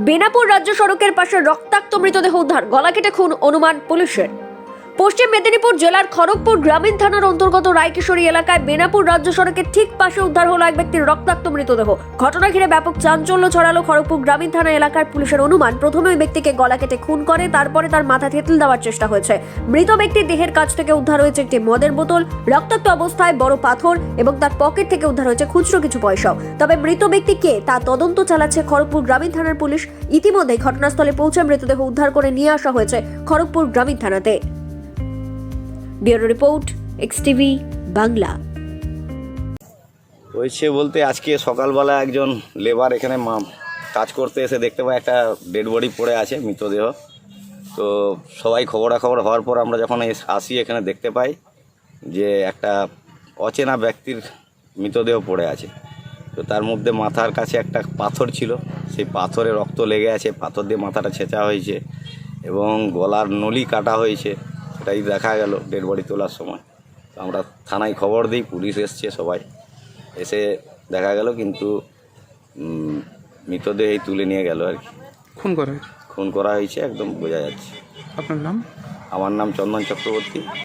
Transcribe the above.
বেনাপুর রাজ্য সড়কের পাশে রক্তাক্ত মৃতদেহ উদ্ধার। গলা কেটে খুন অনুমান পুলিশের। পশ্চিম মেদিনীপুর জেলার খড়গপুর গ্রামীণ থানার অন্তর্গত রায়কিশোরী এলাকায় বেনাপুর রাজ্য সড়কের ঠিক পাশে উদ্ধার হলো এক ব্যক্তির রক্তাক্ত মৃতদেহ। ঘটনা ঘিরে ব্যাপক চাঞ্চল্য ছড়ালো খড়গপুর গ্রামীণ থানা এলাকার পুলিশের অনুমান, প্রথমে ওই ব্যক্তিকে গলা কেটে খুন করে, তারপরে তার মাথা থেতল দেওয়ার চেষ্টা হয়েছে। মৃত ব্যক্তির দেহের কাছ থেকে উদ্ধার হয়েছে একটি মদের বোতল, রক্তাক্ত অবস্থায় বড় পাথর এবং তার পকেট থেকে উদ্ধার হয়েছে খুচরো কিছু পয়সাও। তবে মৃত ব্যক্তি কে, তা তদন্ত চালাচ্ছে খড়গপুর গ্রামীণ থানার পুলিশ। ইতিমধ্যে ঘটনাস্থলে পৌঁছে মৃতদেহ উদ্ধার করে নিয়ে আসা হয়েছে খড়গপুর গ্রামীণ থানাতে। Bureau report, X TV, Bangla. হয়েছে বলতে আজকে সকালবেলা একজন লেবার এখানে কাজ করতে এসে দেখতে পাই একটা ডেড বডি পড়ে আছে, মৃতদেহ। তো সবাই খবরাখবর হওয়ার পর আমরা যখন আসি, এখানে দেখতে পাই যে একটা অচেনা ব্যক্তির মৃতদেহ পড়ে আছে। তো তার মধ্যে মাথার কাছে একটা পাথর ছিল, সেই পাথরে রক্ত লেগে আছে, পাথর দিয়ে মাথাটা ছেঁচা হয়েছে এবং গলার নলি কাটা হয়েছে। সেটাই দেখা গেল ডেড বডি তোলার সময়। তো আমরা থানায় খবর দিই পুলিশ এসছে সবাই। এসে দেখা গেল কিন্তু মৃতদেহই তুলে নিয়ে গেল আর কি। খুন করা হয়েছে? খুন করা হয়েছে একদম বোঝা যাচ্ছে। আপনার নাম? আমার নাম চন্দন চক্রবর্তী।